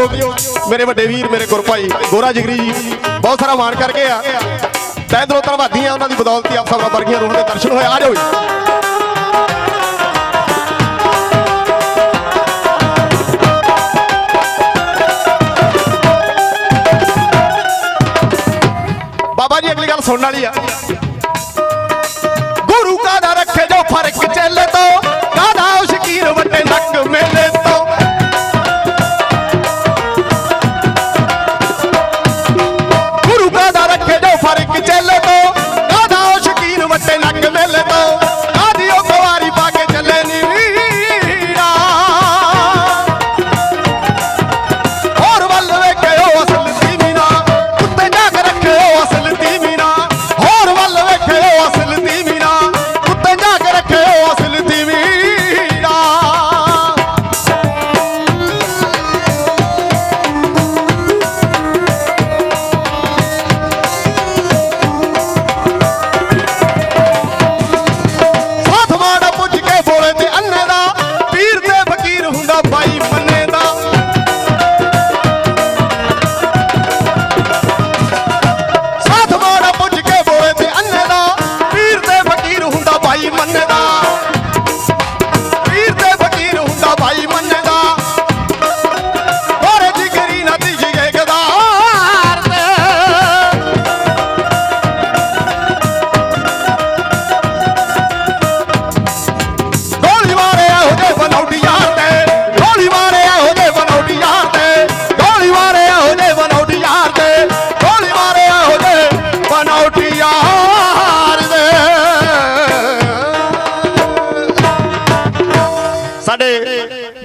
ਹੋ ਮੇਰੇ ਵੱਡੇ ਵੀਰ, ਮੇਰੇ ਗੁਰਪਾਈ ਗੋਰਾ ਜਿਗਰੀ ਜੀ, ਬਹੁਤ ਸਾਰਾ ਮਾਣ ਕਰਕੇ ਆ। ਤੈ ਦਿਲੋਂ ਧੰਨਵਾਦੀ ਆ ਉਹਨਾਂ ਦੀ ਬਦੌਲਤੀ ਹੀ ਆਪ ਸਭ ਵਰਗੀਆਂ ਰੂਹਾਂ ਦੇ ਦਰਸ਼ਨ ਹੋਏ। ਆ ਜਾਓ ਬਾਬਾ ਜੀ, ਅਗਲੀ ਗੱਲ ਸੁਣਨ ਵਾਲੀ ਆ।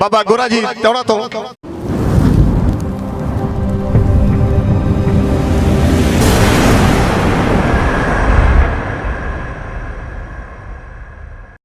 Baba Guradi, até o Natal.